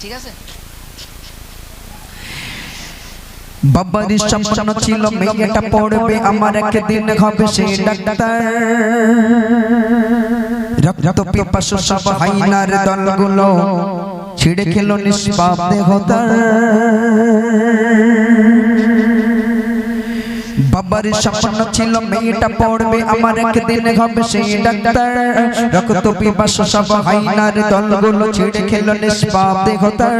ঠিক আছে? বাবার স্বপ্ন ছিল মেয়েটা পড়বে আমার একদিন হবে সে ডাক্তার। রক্ত পিপাসু সব হাইনার দলগুলো ছিড়ে খেলো নিষ্পাপ দেহতার। বাবার স্বপ্ন ছিল, মেয়েটা পড়বে, আমার একদিন হবে সেই ডাক্তার। রক্ত পিপাসু সব হাইনার দলগুলো ছেড়ে খেলো নিষ্পাপ দেহতার।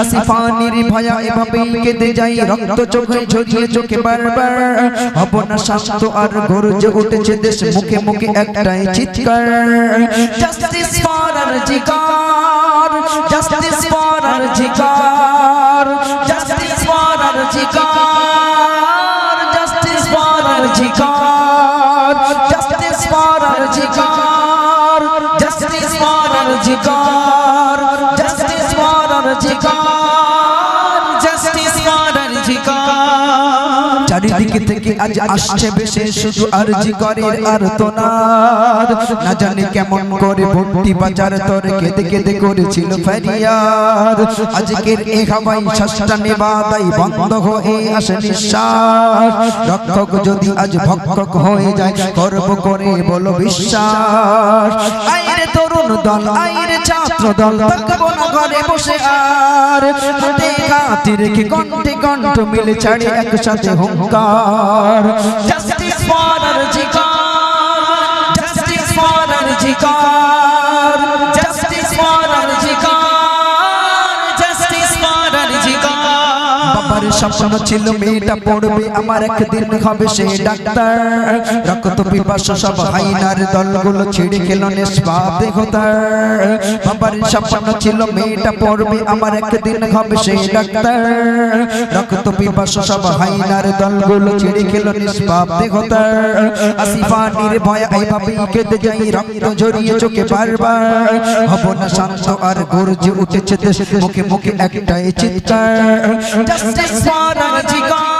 আসিফানির ভয়া এভাবে কেঁদে যাই রক্ত চোখে ঝরিয়ে চোখে বারবার। হব না শান্ত আর গরজে উঠেছে দেশ, মুখে মুখে একটাই চিৎকার। Justice for RG Kar justice for RG Kar জিকার justice for R জিকার justice for R জিকার justice for চারিদিকে থেকে আজ আসছে বেশে শুধু আরজি করের আর তোনার না জানি কেমন করে ভর্তি বাজার তোর কেঁদে কেঁদে করেছিল ফেরিয়াদ। আজকের এ হাওয়াই শ্বাসটা নেবাদাই বন্ধ হয়ে আসে নিঃশ্বাস। রক্ষক যদি আজ ভক্ষক হয়ে যায় গর্ব করে বলো বিশ্বাস। আইরে তরুণ দল, আইরে ছাত্র দল থাকব না ঘরে বসে আর হাতে হাতে রেখে কণ্ঠে কণ্ঠ মিলে ছাড়ি একসাথে হুঙ্কার? Justice for RG Kar justice for RG Kar বাবার স্বপ্ন ছিল মেয়েটা পড়বে, আমার একদিন হবে সে ডাক্তার। রক্ত পিপাসু সব হাইনার দলগুলো ছিঁড়ে খেল নিষ্পাপ দেহতার। বাবার স্বপ্ন ছিল মেয়েটা পড়বে, আমার একদিন হবে সে ডাক্তার। রক্ত পিপাসু সব হাইনার দলগুলো ছিঁড়ে খেল নিষ্পাপ দেহতার। আসিফা নির্ভয় এইভাবে কেঁদে যাই, রক্ত ঝরিয়ে চোখে বারবার। হব না শান্ত আর গর্জে উঠেছে দেশ, মুখে মুখে একটাই চিৎকার। পরাজিকা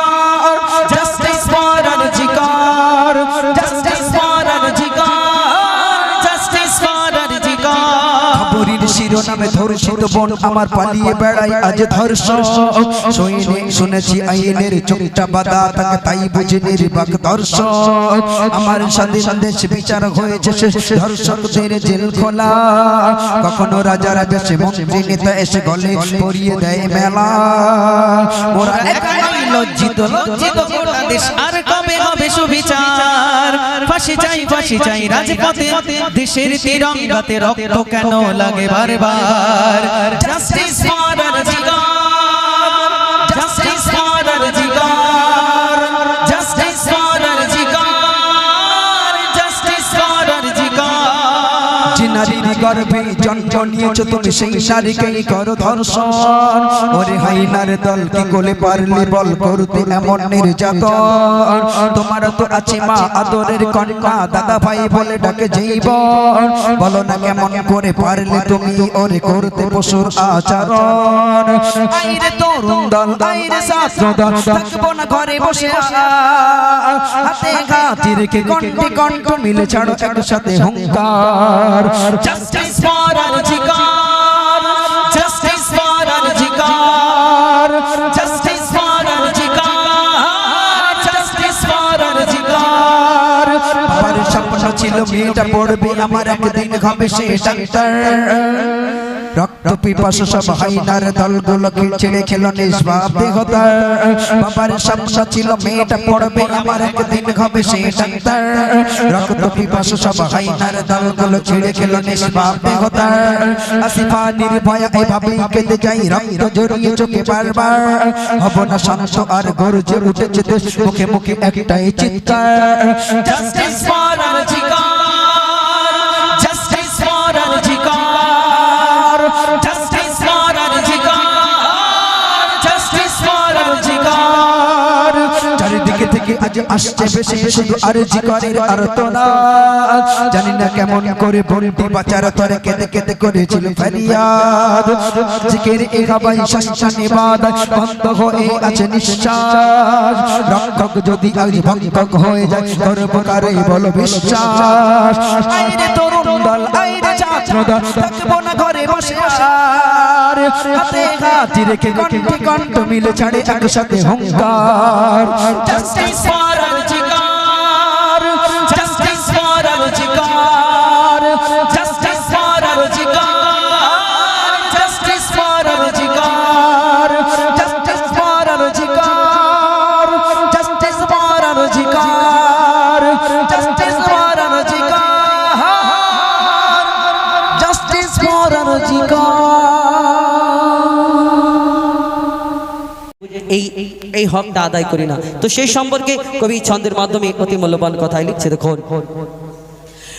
ধর্ষিত বোন আমার পালিয়ে বেড়াই আজ ধর্ষণ শুনে শুনেছি আইনের চোখটা বাদা তাকে তাই বুঝে নির্বাক দর্শন আমার সাথে সন্দেশ বিচার হয়েছে ধর্ষকদের জেল খোলা। কখনো রাজা রাজা সে মন্ত্রী নেতা এসে গলে পরিয়ে দেয় মেলা। ওরা লজ্জিত লজ্জিত কবে হবে সুবিচার। ফাঁসি চাই ফাঁসি চাই রাজপথে। দেশের তিরঙ্গাতে রক্ত কেন লাগে বারবার? জাস্টিস ফর নারীর গর্ভে জন্ম নিয়েছ তুমি সেই নারীকেই করো ধর্ষণ। ওরে হাইনার দল, কি কোলে পারলে বল করতে এমন নির্যাতন? তোমার তো আছে মা আদরের কন্যা, দাদা ভাই বলে ডাকে কেমন করে পারলে তুমি ওরে করতে পশুর আচরণ? ছাড়ো একসাথে হুঙ্কার। জাস্টিস ফর অধিকার জাস্টিস ফর অধিকার জাস্টিস ফর অধিকার জাস্টিস ফর অধিকার আমার স্বপ্ন ছিল মেয়েটা পড়বে আমার একদিন হবে সে ডাক্তার রক্ত পিপাসু সব হাইনার দলগুলোকে ছেড়ে খেলো নিষ্পাপ দেহতার বাবার স্বপ্ন ছিল মেয়েটা পড়বে আমার একদিন হবে সে ডাক্তার। রক্ত পিপাসু সব হাইনার দলগুলো ছেড়ে খেলো নিষ্পাপ দেহতার আসিফা নির্ভয় এভাবে কেঁদে যাই রক্ত জড়িয়ে চোখে বারবার। হব না শান্ত আর গর্জে উঠেছে দেশ মুখে মুখে একটাই চিৎকার। জাস্টিস ফর আরজিকার আজ আসছে বেশি শুধু আর তো না জানি না কেমন করে বলবি বাচার তরে কেঁদে কেঁদে করেছিল ফেরিয়াদ জিকের এ হাবাই শাসন নিবাদ বন্ধ হয়ে আছে নিঃশ্বাস। রক্ষক যদি আজ ভক্ষক হয়ে যায় গর্বকারে বলো বিশ্বাস। আইরে তরুণ দল আইরে ছাত্রদল থাকব না ঘরে বসে আর। হাতে হাতি রেখে কণ্ঠে কণ্ঠ মিলে ছাড়ে একসাথে হুঙ্কার। জাস্টিস ফর এই হকটা আদায় করি না। তো সেই সম্পর্কে কবি ছন্দের মাধ্যমে অতি মূল্যবান কথাই লিখছে দেখুন।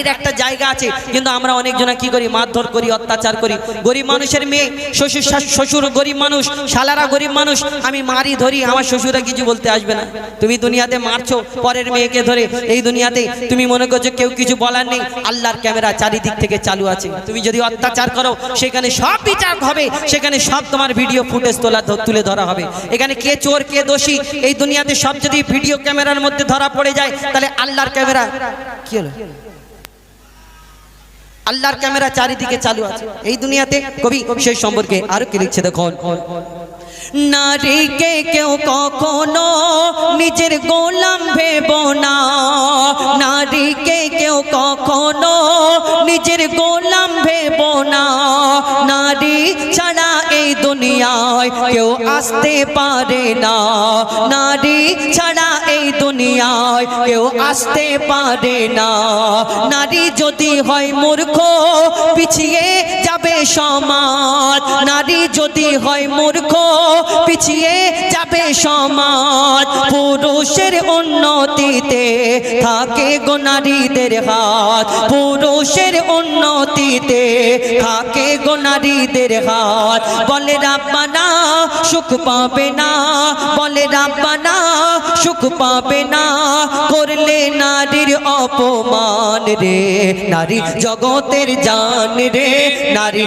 নারীর একটা জায়গা আছে, কিন্তু আমরা অনেকজনা কি করি? মারধর করি, অত্যাচার করি। গরিব মানুষের মেয়ে, শ্বশুর শ্বশুর গরিব মানুষ, শালারা গরিব মানুষ, আমি মারি ধরি, আমার শ্বশুরা কিছু বলতে আসবে না। তুমি দুনিয়াতে মারছো, পরের মেয়েকে ধরে, এই দুনিয়াতে তুমি মনে করছ কেউ কিছু বলার নেই, আল্লাহর ক্যামেরা চারিদিক থেকে চালু আছে। তুমি যদি অত্যাচার করো, সেখানে সব বিচার হবে, সেখানে সব তোমার ভিডিও ফুটেজ তোলা তুলে ধরা হবে। এখানে কে চোর, কে দোষী, এই দুনিয়াতে সব যদি ভিডিও ক্যামেরার মধ্যে ধরা পড়ে যায়, তাহলে আল্লাহর ক্যামেরা, কি হলো? আল্লাহর ক্যামেরা চারিদিকে চালু আছে। এই দুনিয়াতে কবি সেই সম্পর্কে আরও কি লিখছে দেখুন? নারীকে কেউ কখনো নিজের গোলাম ভেব না। নারীকে কেউ কখনো নিজের গোলাম ভেব না। নারী ছাড়া এই দুনিয়ায় কেউ আসতে পারে না। নারী ছাড়া দুনিয়ায় কেউ আসতে পারে না। নারী যদি হয় মূর্খ পিছিয়ে সমাজ, নারী যদি হয় মূর্খ, পিছিয়ে যাবে সমাজ। পুরুষের উন্নতিতে থাকে গো নারীদের হাত। পুরুষের উন্নতিতে থাকে গো নারীদের হাত। বলে রাব্বানা, সুখ পাবে না। বলে রাব্বানা, সুখ পাবে না। করলে নারীর অপমান রে। নারী জগতের জান রে। নারী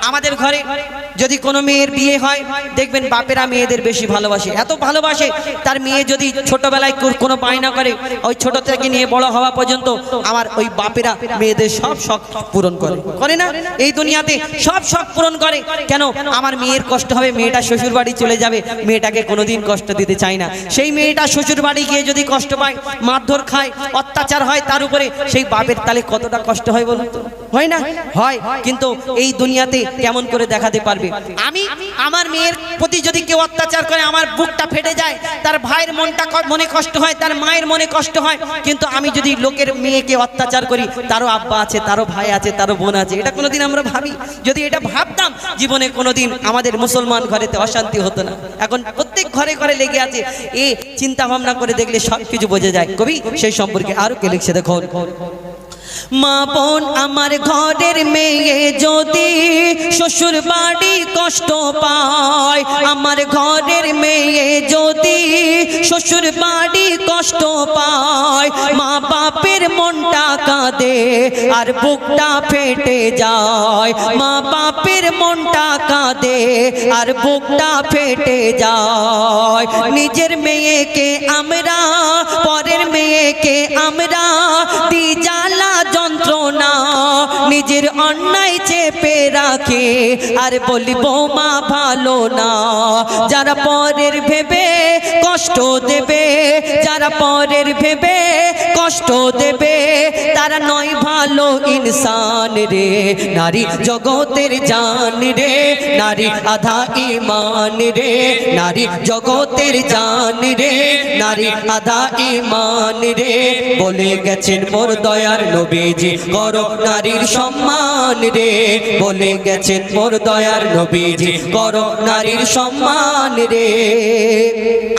আমাদের ঘরে যদি কোনো মেয়ের বিয়ে হয়, দেখবেন বাপেরা মেয়েদের বেশি ভালোবাসে। এত ভালোবাসে, তার মেয়ে যদি ছোটবেলায় কোনো বায়না করে, ওই ছোট থেকে নিয়ে বড় হওয়া পর্যন্ত আমার ওই বাপেরা মেয়েদের সব শখ পূরণ করে। করে না? এই দুনিয়াতে সব শখ পূরণ করে। কেন? আমার মেয়ের কষ্ট হবে, মেয়েটা শ্বশুর বাড়ি চলে যাবে, মেয়েটাকে কোনোদিন কষ্ট দিতে চায় না। সেই মেয়েটা শ্বশুর বাড়ি গিয়ে যদি কষ্ট পায়, মারধর খায়, অত্যাচার হয় তার উপরে, সেই বাপের তালে কতটা কষ্ট হয় বলুন হয় না? হয়। কিন্তু এই দুনিয়াতে কেমন করে দেখাতে পারবে? আমি, আমার মেয়ের প্রতি যদি কেউ অত্যাচার করে, আমার বুকটা ফেটে যায়, তার ভাইয়ের মনটা মনে কষ্ট হয়, তার মায়ের মনে কষ্ট হয়, কিন্তু আমি যদি লোকের মেয়েকে অত্যাচার করি, তারও আব্বা আছে, তারও ভাই আছে, তারও বোন আছে, এটা কোনোদিন আমরা ভাবি। যদি এটা ভাবতাম, জীবনে কোনোদিন আমাদের মুসলমান ঘরেতে অশান্তি হতো না। এখন প্রত্যেক ঘরে ঘরে লেগে আছে, এ চিন্তা ভাবনা করে দেখলে সব কিছু বোঝা যায়। কবি, সেই সম্পর্কে আরও কে লিখছে দেখো মা বোন, আমার ঘরের মেয়ে যদি শ্বশুর বাড়ি কষ্ট পায়, আমার ঘরের মেয়ে যদি শ্বশুর বাড়ি কষ্ট পায়, মা বাপের মনটা কাঁদে আর বুকটা ফেটে যায়। মা বাপের মনটা কাঁদে আর বুকটা ফেটে যায়। নিজের মেয়েকে আমরা, পরের মেয়েকে আমরা নিজের অন্যায় চেপে রাখে। আর বলি মা, ভালো না। যারা পরের ভেবে কষ্ট দেবে, যারা পরের ভেবে কষ্ট দেবে তারা নয় ভালো ইনসান রে। নারী জগতের জান রে, নারী আধা ইমান রে। নারী জগতের জান রে, নারী আধা ইমান রে। বলে গেছেন মোর দয়ার নবীজি, করো নারীর সম্মান রে। বলে গেছেন মোর দয়ার নবীজি, করো নারীর সম্মান রে।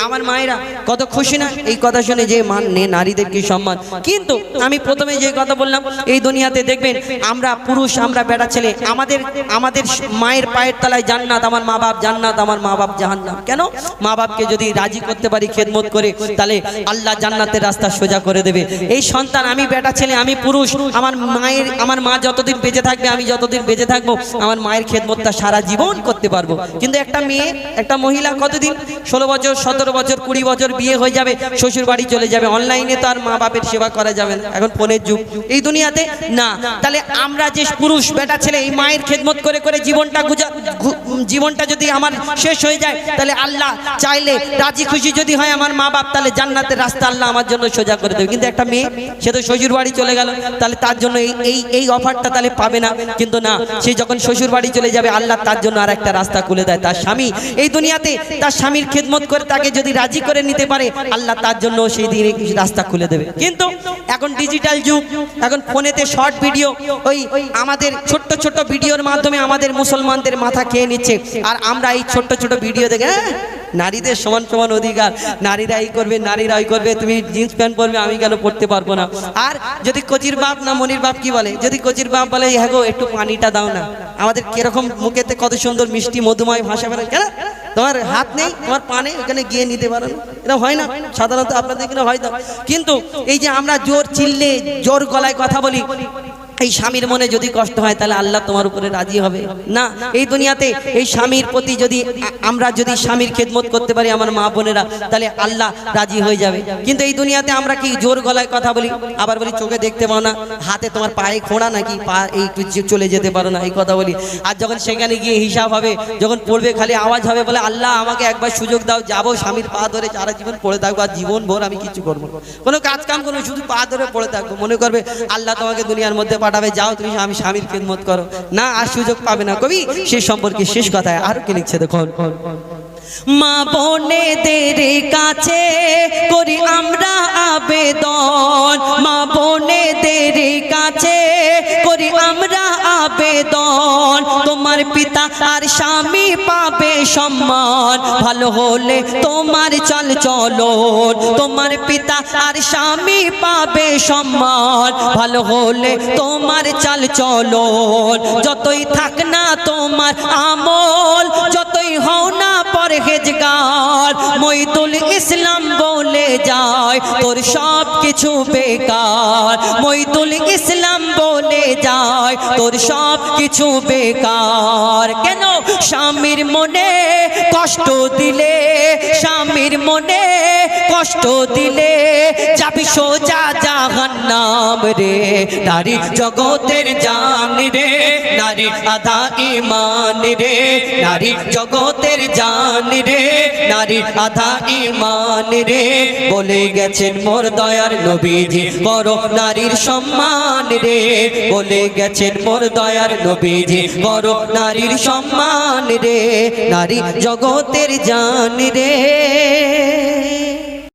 আমার মায়েরা, কত খুশি না? এই কথা শুনে যে মান নে নারীদের কি সম্মান? কিন্তু আমি প্রথমে যে কথা বললাম। এই দুনিয়াতে দেখবেন, আমরা পুরুষ, আমরা বেড়া ছেলে, আমাদের আমাদের মায়ের পায়ের তলায় জান্নাত, আমার মা বাপ জান্নাত, আমার মা বাপ জাহান্নাম। কেন? মা বাপকে যদি রাজি করতে পারি, খেদমত করে, তাহলে আল্লাহ জান্নাতের রাস্তা সোজা করে দেবে। এই সন্তান, আমি বেটা ছেলে, আমি পুরুষ, আমার মায়ের, আমার মা যতদিন বেঁচে থাকবে, আমি যতদিন বেঁচে থাকব, আমার মায়ের খেদমতটা সারা জীবন করতে পারব। কিন্তু একটা মেয়ে, একটা মহিলা কতদিন? ষোলো বছর, সতেরো বছর, কুড়ি বছর বিয়ে হয়ে যাবে শ্বশুর বাড়ি চলে যাবে, অনলাইনে তো আর মা বাপের সেবা করা যাবে এখন ফোনের যুগ। এই দুনিয়াতে? না। তাহলে আমরা যে পুরুষ, বেটা ছেলে, এই মায়ের খেদমত করে করে জীবনটা গুজা জীবনটা যদি আমার শেষ হয়ে যায়, তাহলে আল্লাহ চাইলে রাজি খুশি যদি হয় আমার মা বাপ, তাহলে জান্নাতের রাস্তা আল্লাহ আমার জন্য সোজা করে দেবে। কিন্তু একটা মেয়ে, সে তো শ্বশুর বাড়ি চলে গেল, তাহলে তার জন্য এই এই অফারটা তাহলে পাবে না। কিন্তু না, সে যখন শ্বশুর বাড়ি চলে যাবে, আল্লাহ তার জন্য আর একটা রাস্তা খুলে দেয়। তার স্বামী, এই দুনিয়াতে তার স্বামীর খেদমত করে তাকে যদি রাজি করে নিতে পারে, আল্লাহ তার জন্য সেই দিনে রাস্তা খুলে দেবে। কিন্তু এখন ডিজিটাল যুগ, এখন ফোনেতে শর্ট ভিডিও ওই আমাদের ছোট্ট ছোট্ট ভিডিওর মাধ্যমে আমাদের মুসলমানদের মাথা খেয়ে নিচ্ছে। আর আমরা এই ছোট্ট ছোট ভিডিও দেখে "হ্যাঁ, নারীদের সমান সমান অধিকার। নারীরা এই করবে নারীরা ওই করবে তুমি জিন্স প্যান্ট পরবে আমি কেন পড়তে পারব না? আর যদি কচির বাপ না মনির বাপ কি বলে? যদি কচির বাপ বলে হ্যাঁ একটু পানিটা দাও না। আমাদের কীরকম মুখেতে কত সুন্দর মিষ্টি মধুময় ভাষা বেরোয় কেন? তোমার হাত নেই তোমার পা নেই ওখানে গিয়ে নিতে পারো এটা হয় না। সাধারণত আপনাদের এখানে হয় না কিন্তু এই যে আমরা জোর চিল্লে জোর গলায় কথা বলি এই স্বামীর মনে যদি কষ্ট হয়, তাহলে আল্লাহ তোমার উপরে রাজি হবে। না, এই দুনিয়াতে এই স্বামীর প্রতি যদি আমরা যদি স্বামীর খেদমত করতে পারি, আমার মা বোনেরা, তাহলে আল্লাহ রাজি হয়ে যাবে। কিন্তু এই দুনিয়াতে আমরা কি জোর গলায় কথা বলি? আবার বলি, চোখে দেখতে পাও না, হাতে তোমার পায়ে খোঁড়া নাকি? পা এই চলে যেতে পারো না, এই কথা বলি। আর যখন সেখানে গিয়ে হিসাব হবে, যখন পড়বে, খালি আওয়াজ হবে, বলে, আল্লাহ, আমাকে একবার সুযোগ দাও, যাব স্বামীর পা ধরে, সারা জীবন পড়ে থাকব, আর জীবন ভোর আমি কিছু করব। কোনো কাজ কাম কোনো, শুধু পা ধরে পড়ে থাকব। মনে করবে, আল্লাহ তোমাকে দুনিয়ার মধ্যে পাঠাবে, যাও তুমি আমি স্বামীর খেদমত করো। না, আর সুযোগ পাবে না। কবি, সে সম্পর্কে শেষ কথায় আর কি লিখছে দেখুন। মা বোনেদের কাছে করি আমরা আবেদন। মা বোনেদের কাছে আবেদন তোমার পিতা আর স্বামী পাবে সম্মান। ভালো হলে তোমার চল চলো তোমার পিতা আর স্বামী পাবে সম্মান। ভালো হলে তোমার চাল চলো যতই থাক না তোমার আমল, যতই হও না পরহেজগার। মইদুল ইসলাম বলে যায়, তোর সব কিছু বেকার। মইদুল ইসলাম বলে যায়, তোর সব কিছু বেকার। কেন স্বামীর মনে কষ্ট দিলে? স্বামীর মনে কষ্ট দিলে যাবি সোজা জাহান্নাম রে। নারী জগতের জান রে, নারী আধা ইমান রে। নারী জগতের জান রে, নারী আধা ইমান রে। বলে গেছেন মোর দয়ার নবীজি, বড় নারীর সম্মান রে। বলে গেছেন মোর দয়ার নবীজি, বড় নারীর সম্মান রে। নারী জগতের জান রে।